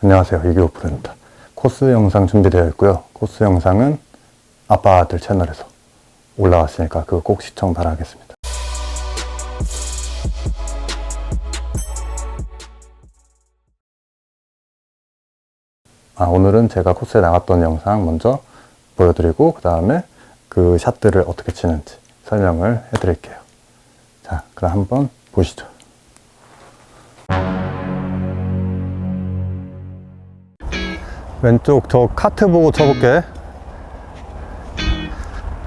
안녕하세요. 이교프로입니다. 코스 영상 준비되어 있고요. 코스 영상은 아빠들 채널에서 올라왔으니까 그거 꼭 시청 바라겠습니다. 아, 오늘은 제가 코스에 나갔던 영상 먼저 보여드리고 그 다음에 그 샷들을 어떻게 치는지 설명을 해드릴게요. 자, 그럼 한번 보시죠. 왼쪽 저 카트 보고 쳐볼게.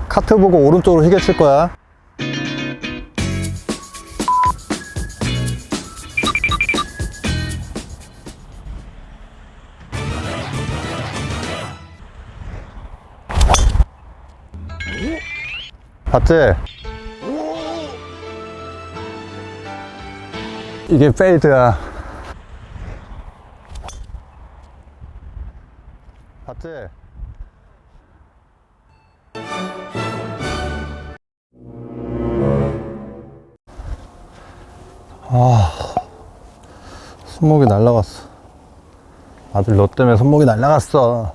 카트 보고 오른쪽으로 휘게 칠 거야. 봤지? 이게 페이드야. 봤지? 아, 손목이 날라갔어. 아들 너 때문에 손목이 날라갔어.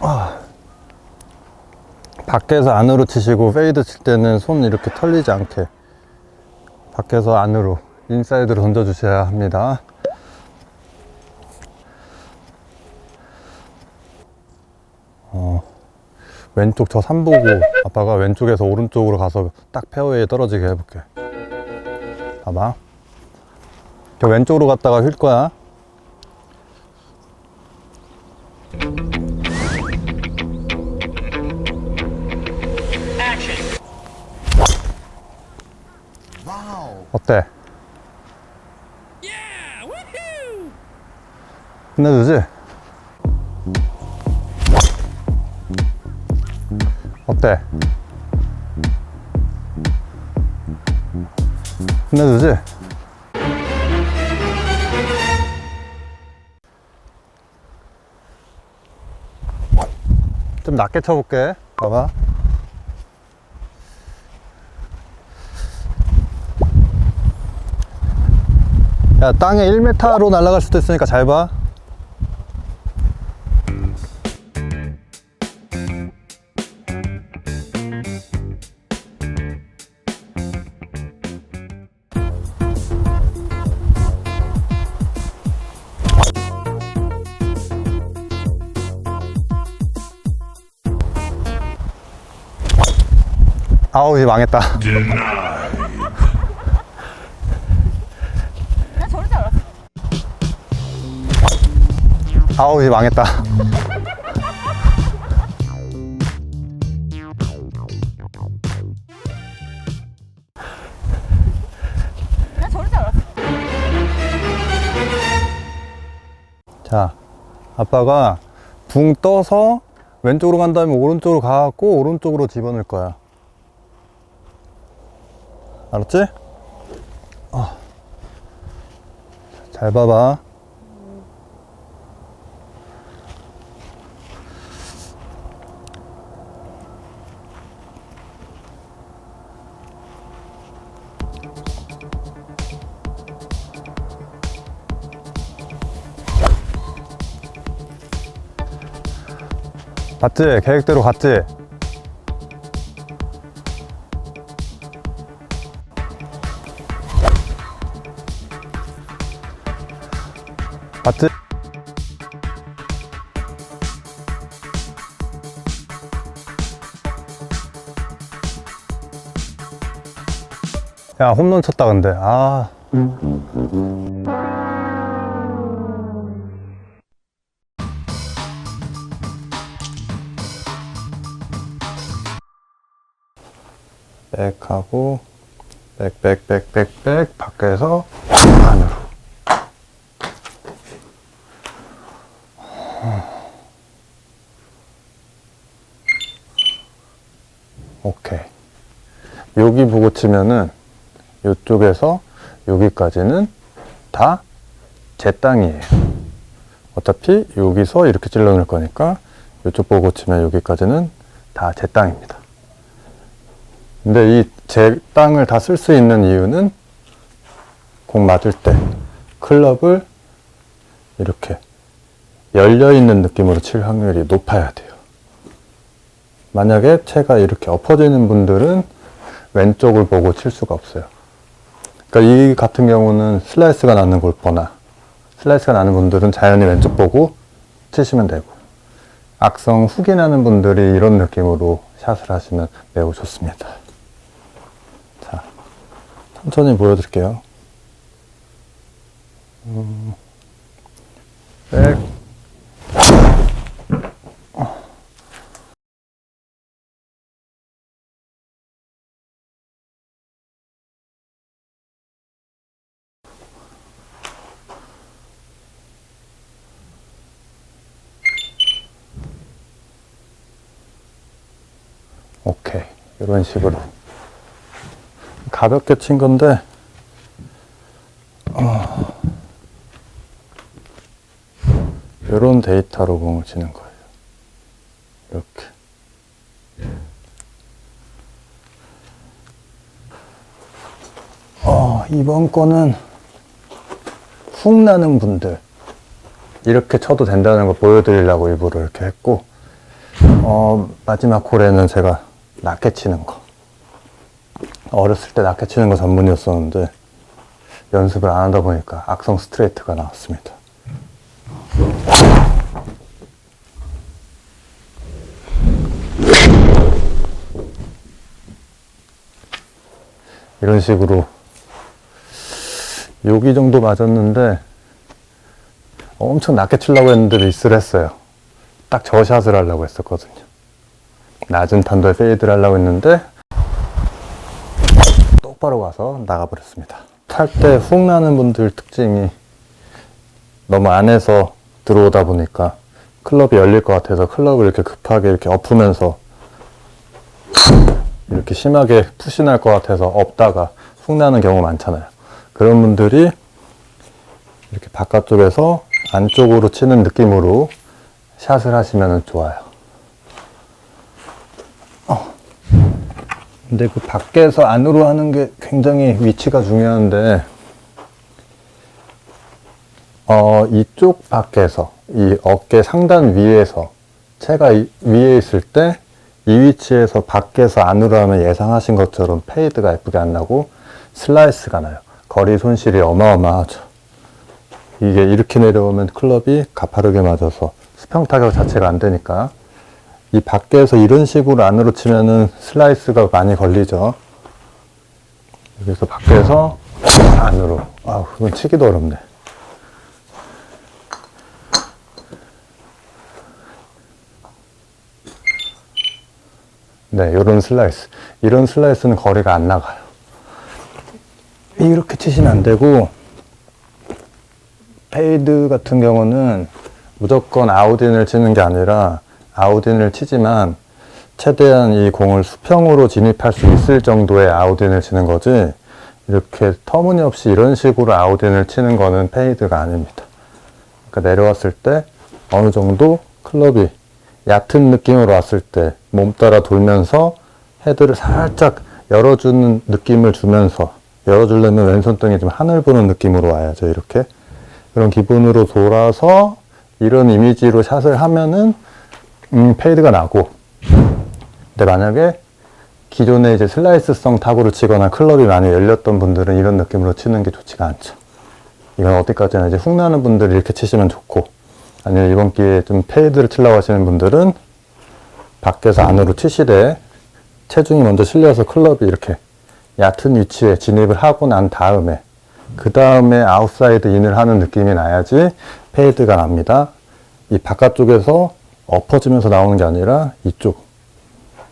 아. 밖에서 안으로 치시고 페이드 칠 때는 손 이렇게 털리지 않게 밖에서 안으로 인사이드로 던져주셔야 합니다. 왼쪽 저 산 보고 아빠가 왼쪽에서 오른쪽으로 가서 딱 페어웨이에 떨어지게 해볼게. 봐봐. 저 왼쪽으로 갔다가 휠 거야. 어때? 끝내주지? 어때? 끝내주지? 좀 낮게 쳐볼게. 봐봐. 야, 땅에 1m로 날아갈 수도 있으니까 잘 봐. 아우, 이제 망했다. 아우, 이제 망했다. 자, 아빠가 붕 떠서 왼쪽으로 간 다음에 오른쪽으로 가갖고 오른쪽으로 집어넣을 거야. 알았지? 아. 잘 봐봐. 봤지? 계획대로 갔지? 야, 홈런 쳤다, 근데. 아. 백하고 백백백백백 밖에서 안으로 오케이 여기 보고 치면은 이쪽에서 여기까지는 다 제 땅이에요 어차피 여기서 이렇게 찔러 넣을 거니까 이쪽 보고 치면 여기까지는 다 제 땅입니다 근데 이 제 땅을 다 쓸 수 있는 이유는 공 맞을 때 클럽을 이렇게 열려있는 느낌으로 칠 확률이 높아야 돼요. 만약에 채가 이렇게 엎어지는 분들은 왼쪽을 보고 칠 수가 없어요. 그러니까 이 같은 경우는 슬라이스가 나는 골퍼나 슬라이스가 나는 분들은 자연히 왼쪽 보고 치시면 되고 악성 훅이 나는 분들이 이런 느낌으로 샷을 하시면 매우 좋습니다. 자, 천천히 보여드릴게요. 음, 백. 오케이. 이런 식으로. 가볍게 친 건데, 어, 이런 데이터로 공을 치는 거예요. 이렇게. 어, 이번 거는 훅 나는 분들. 이렇게 쳐도 된다는 걸 보여드리려고 일부러 이렇게 했고, 어, 마지막 홀에는 제가 낮게 치는 거. 어렸을 때 낮게 치는 거 전문이었었는데, 연습을 안 하다 보니까 악성 스트레이트가 나왔습니다. 이런 식으로 여기 정도 맞았는데 엄청 낮게 치려고 했는데 미스를 했어요. 딱 저 샷을 하려고 했었거든요. 낮은 탄도에 페이드를 하려고 했는데 똑바로 가서 나가버렸습니다. 탈 때 훅 나는 분들 특징이 너무 안에서 들어오다 보니까 클럽이 열릴 것 같아서 클럽을 이렇게 급하게 이렇게 엎으면서 이렇게 심하게 푸신할 것 같아서 엎다가 훅 나는 경우 많잖아요. 그런 분들이 이렇게 바깥쪽에서 안쪽으로 치는 느낌으로 샷을 하시면 좋아요. 어. 근데 그 밖에서 안으로 하는 게 굉장히 위치가 중요한데, 어, 이쪽 밖에서, 이 어깨 상단 위에서, 채가 이- 위에 있을 때, 이 위치에서 밖에서 안으로 하면 예상하신 것처럼 페이드가 예쁘게 안 나고, 슬라이스가 나요. 거리 손실이 어마어마하죠. 이게 이렇게 내려오면 클럽이 가파르게 맞아서 수평 타격 자체가 안 되니까 이 밖에서 이런 식으로 안으로 치면은 슬라이스가 많이 걸리죠. 여기서 밖에서 안으로. 아, 그건 치기도 어렵네. 네, 이런 슬라이스. 이런 슬라이스는 거리가 안 나가요. 이렇게 치시면 안 되고, 페이드 같은 경우는 무조건 아웃인을 치는 게 아니라 아웃인을 치지만 최대한 이 공을 수평으로 진입할 수 있을 정도의 아웃인을 치는 거지 이렇게 터무니없이 이런 식으로 아웃인을 치는 거는 페이드가 아닙니다. 그러니까 내려왔을 때 어느 정도 클럽이 얕은 느낌으로 왔을 때 몸 따라 돌면서 헤드를 살짝 열어주는 느낌을 주면서 열어주려면 왼손등이 좀 하늘 보는 느낌으로 와야죠 이렇게 그런 기분으로 돌아서 이런 이미지로 샷을 하면은 음, 페이드가 나고 근데 만약에 기존에 이제 슬라이스성 타구를 치거나 클럽이 많이 열렸던 분들은 이런 느낌으로 치는 게 좋지가 않죠. 이건 어디까지나 이제 훅 나는 분들이 이렇게 치시면 좋고 아니면 이번 기회에 좀 페이드를 치려고 하시는 분들은 밖에서 안으로 치시되 체중이 먼저 실려서 클럽이 이렇게 얕은 위치에 진입을 하고 난 다음에 그 다음에 아웃사이드 인을 하는 느낌이 나야지 페이드가 납니다. 이 바깥쪽에서 엎어지면서 나오는 게 아니라 이쪽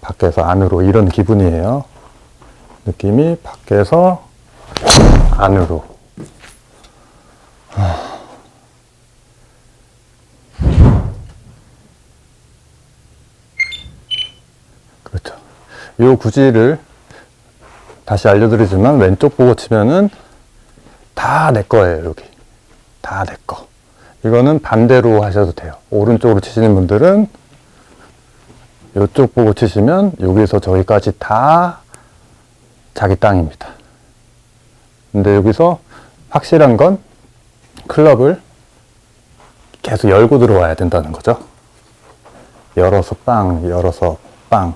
밖에서 안으로 이런 기분이에요. 느낌이 밖에서 안으로. 하. 그렇죠. 요 구질을 다시 알려드리지만 왼쪽 보고 치면은 다 내 거예요, 여기. 다 내 거. 이거는 반대로 하셔도 돼요. 오른쪽으로 치시는 분들은 이쪽 보고 치시면 여기서 저기까지 다 자기 땅입니다. 근데 여기서 확실한 건 클럽을 계속 열고 들어와야 된다는 거죠. 열어서 빵, 열어서 빵.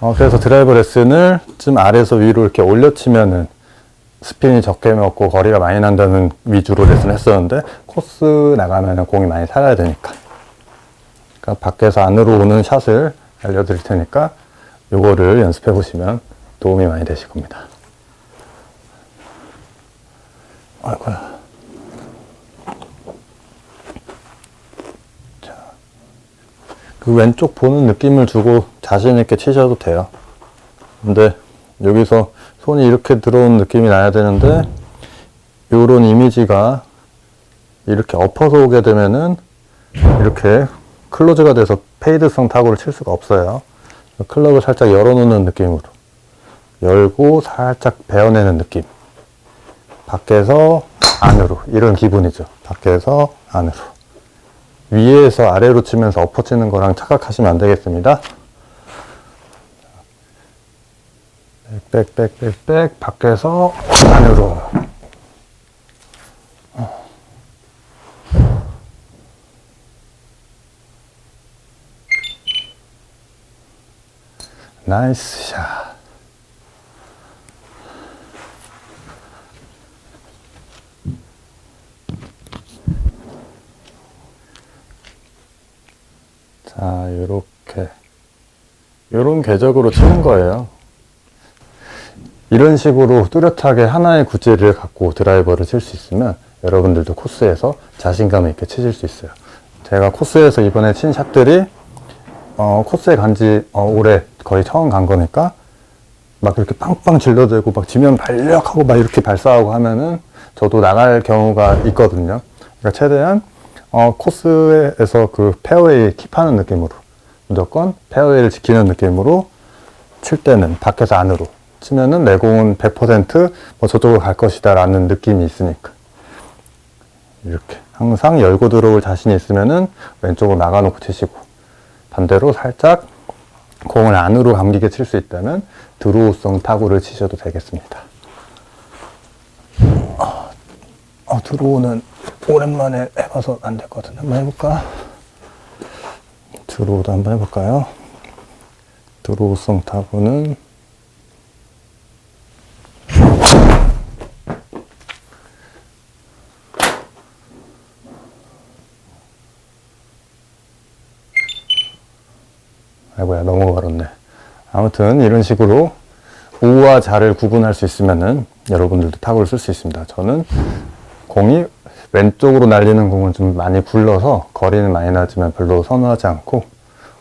어, 그래서 드라이버 레슨을 좀 아래에서 위로 이렇게 올려치면은 스핀이 적게 먹고 거리가 많이 난다는 위주로 레슨을 했었는데 코스 나가면은 공이 많이 살아야 되니까. 그러니까 밖에서 안으로 오는 샷을 알려드릴 테니까 요거를 연습해 보시면 도움이 많이 되실 겁니다. 아이고야. 자. 그 왼쪽 보는 느낌을 주고 자신 있게 치셔도 돼요. 근데 여기서 손이 이렇게 들어온 느낌이 나야 되는데, 요런 이미지가 이렇게 엎어서 오게 되면은 이렇게 클로즈가 돼서 페이드성 타구를 칠 수가 없어요. 클럽을 살짝 열어놓는 느낌으로. 열고 살짝 베어내는 느낌. 밖에서 안으로. 이런 기분이죠. 밖에서 안으로. 위에서 아래로 치면서 엎어 치는 거랑 착각하시면 안 되겠습니다. 빽빽빽빽 밖에서 안으로. 나이스 샷. 자, 요렇게. 요런 궤적으로 치는 거예요. 이런 식으로 뚜렷하게 하나의 구질을 갖고 드라이버를 칠 수 있으면 여러분들도 코스에서 자신감 있게 치실 수 있어요. 제가 코스에서 이번에 친 샷들이 어, 코스에 간지 어, 올해 거의 처음 간 거니까 막 이렇게 빵빵 질러대고 막 지면 발력하고 막 이렇게 발사하고 하면은 저도 나갈 경우가 있거든요. 그러니까 최대한 어, 코스에서 그 페어웨이 킵하는 느낌으로 무조건 페어웨이를 지키는 느낌으로 칠 때는 밖에서 안으로 치면은 내 공은 100%뭐 저쪽으로 갈 것이다 라는 느낌이 있으니까 이렇게 항상 열고 들어올 자신이 있으면은 왼쪽으로 나가놓고 치시고 반대로 살짝 공을 안으로 감기게 칠 수 있다면 드로우성 타구를 치셔도 되겠습니다. 어, 어, 드로우는 오랜만에 해봐서 안 될 것 같은데 한번 해볼까? 드로우도 한번 해볼까요? 드로우성 타구는 아이고야 너무 걸었네. 아무튼 이런 식으로 우와 자를 구분할 수 있으면은 여러분들도 타구를 쓸 수 있습니다. 저는 공이 왼쪽으로 날리는 공은 좀 많이 굴러서 거리는 많이 나지만 별로 선호하지 않고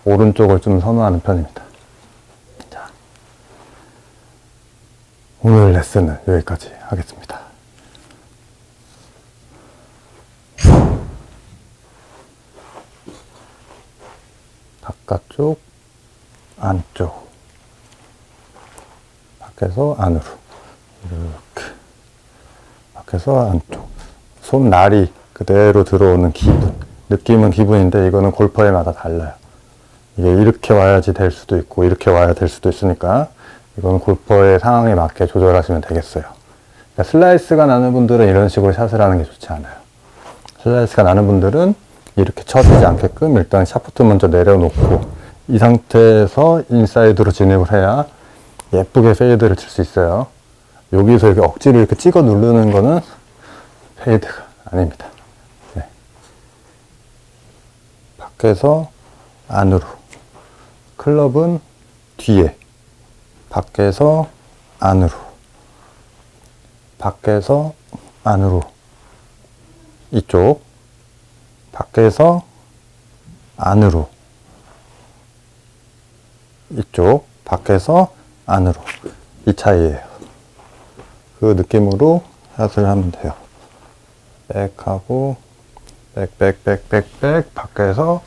오른쪽을 좀 선호하는 편입니다. 자, 오늘 레슨은 여기까지 하겠습니다. 바깥쪽, 안쪽, 밖에서 안으로. 이렇게. 밖에서 안쪽. 손날이 그대로 들어오는 기분. 느낌은 기분인데 이거는 골퍼에 마다 달라요. 이게 이렇게 와야지 될 수도 있고 이렇게 와야 될 수도 있으니까 이건 골퍼의 상황에 맞게 조절하시면 되겠어요. 그러니까 슬라이스가 나는 분들은 이런 식으로 샷을 하는 게 좋지 않아요. 슬라이스가 나는 분들은 이렇게 쳐지지 않게끔 일단 샤프트 먼저 내려놓고 이 상태에서 인사이드로 진입을 해야 예쁘게 페이드를 칠 수 있어요. 여기서 이렇게 억지로 이렇게 찍어 누르는 거는 페이드가 아닙니다. 네. 밖에서 안으로. 클럽은 뒤에. 밖에서 안으로. 밖에서 안으로. 이쪽. 밖에서 안으로. 이쪽. 밖에서 안으로. 이 차이예요. 그 느낌으로 샷을 하면 돼요. 백하고 백백백백백 밖에서